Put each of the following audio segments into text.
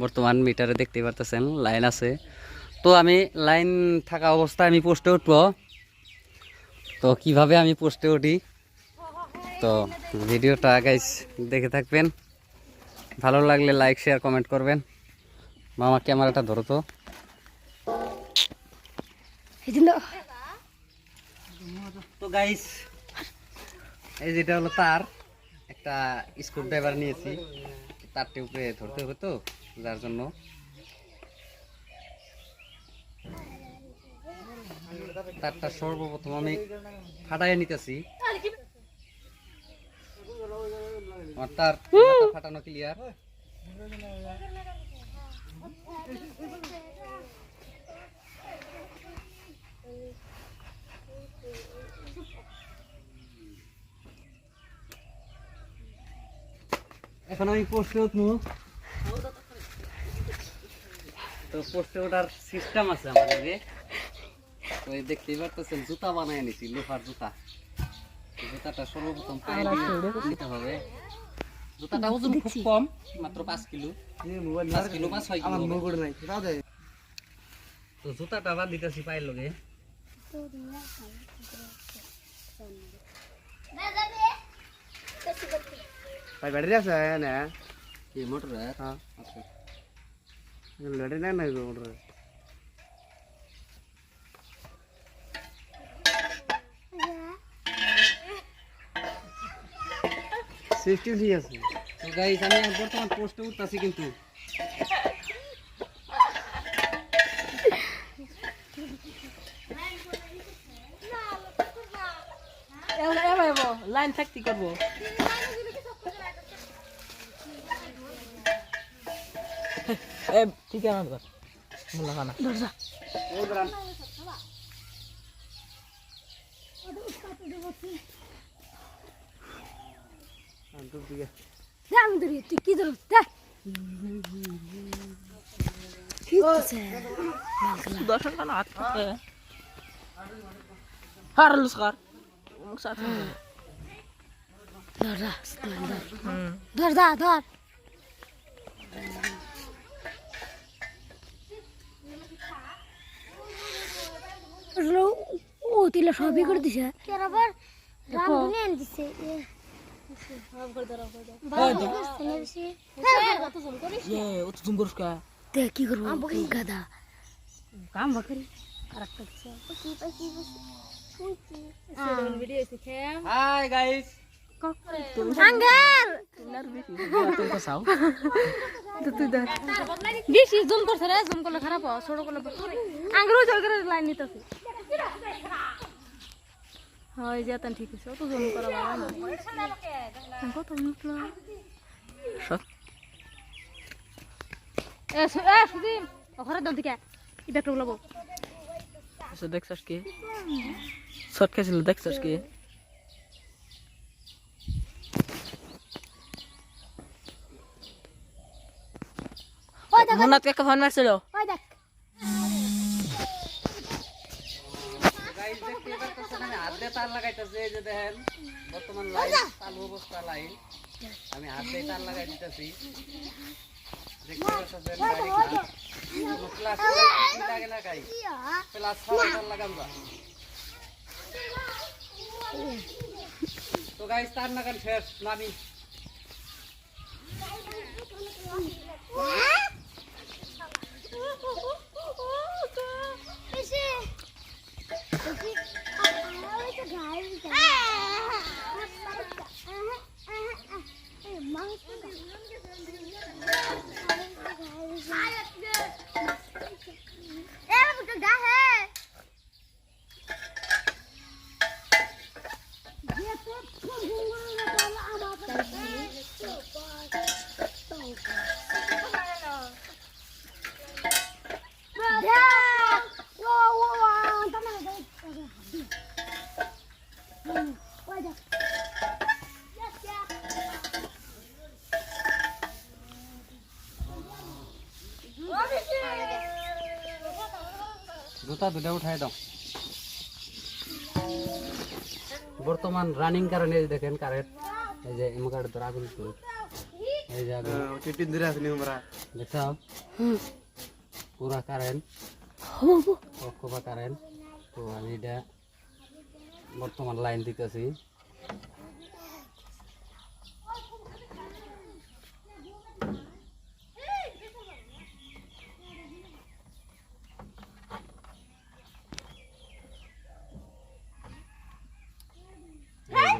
বর্তমান মিটারে দেখতে পারতেছেন লাইন আছে। তো আমি লাইন থাকা অবস্থায় আমি পোস্টে উঠবো। তো কীভাবে আমি পোস্টে উঠি? তো ভিডিওটা গাইস দেখে থাকবেন। ভালো লাগলে লাইক শেয়ার কমেন্ট করবেন। মামা ক্যামেরাটা ধরো তো। তো গাইস এই যেটা হলো তার একটা স্ক্রু ড্রাইভার নিয়েছি। তারটি উপরে ধরতে হবে তো যার জন্য। তারটা সর্বপ্রথম আমি ফাটাইয়া নিতেছি। তার ফাটানো ক্লিয়ার এখন আমি পোস্টে উঠবো। তো পোস্টে ওঠার সিস্টেম আছে আমাদের যে তো এই দেখতেই পারতেছেন জুতা বানায় নিছি লোহার জুতা। তো জুতাটা সর্বপ্রথম পায়ে দিয়ে নিতে হবে। জুতাটা ওজন খুব কম মাত্র পাঁচ কিলো। পাঁচ কিলো বা ছয় কিলো হবে। তো জুতাটা বাদ দিতেছি পায়ের লগে। ভাই ব্যাটারি আছে না এই মোটর হ্যাঁ। আচ্ছা। ব্যাটারি নাই না মোটর সিস্টেম ঠিক আছে তো গাইস আমি এখন বর্তমান পোস্টে উঠতেছি কিন্তু। লাইন থাকতে করব? এ ঠিক আছে আমার মোল্লা খানা দিকে আমি ধরি তুই কি ধরো দেখ ঠিক আছে দর্শন খানা হাত থাকে হার লুস্কার ধর ধর হুম ধর ধর ধর ও তিলা সবই করে দিছে। আবার রামধুনি এনে দিছে ও তো জুম করিস কা? দেখ কি করব এই গাদা কাম বাকরি হাই গাইস আঙ্গার তুই তো চাও তুই ধর বেশি জুম করছে রে জুম করলে খারাপ হয় ছোট করলে আঙ্গার লাইন নিতেছে। হয় যেতেন ঠিক আছে অত জুম করা ভালো না। কত এ সুদিন ওখানে এটা একটা বলব সে কি? শর্ট খেয়েছিল দেখছস কি? ওই দেখ। মোনাত ফোন মারছিল। ওই দেখ। আমি হাত দিয়ে তার লাগাইতেছি এই যে দেখেন বর্তমান লাইন চালু অবস্থা লাইন আমি হাত দিয়ে তার লাগাই দিতেছি। দেখতে পারতেছেন গাড়ি খান কোনো ক্লাস লাগে না গাই প্লাস ছাড়া তার লাগাম যা। তো গাইস তার লাগান শেষ নামি। জুতা দুটা উঠাই দাও। বর্তমান রানিং কারণে দেখেন কারেন্ট এই যে এমকার কিন্তু এই যে টিটিন ধরে আছে আমরা। মারা দেখছ পুরা কারেন্ট অক্ষবা কারেন্ট। তো আমি এটা বর্তমান লাইন দিতেছি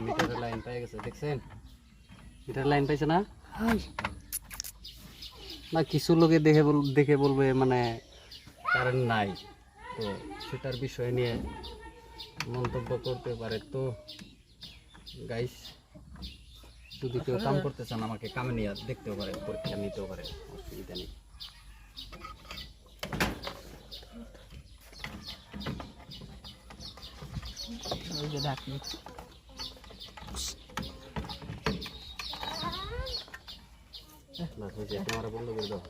মিটারের লাইন পেয়ে গেছে দেখছেন? মিটার লাইন পাইছে না? না কিছু লোকে দেখে দেখে বলবে মানে কারেন্ট নাই। তো সেটার বিষয় নিয়ে মন্তব্য করতে পারে তো। গাইস যদি কেউ কাম করতে চান আমাকে কামে নিয়ে দেখতেও পারে পরীক্ষা নিতেও পারে অসুবিধা নেই। ওই যে ডাকি বাস হয়েছে বন্ধ করে দাও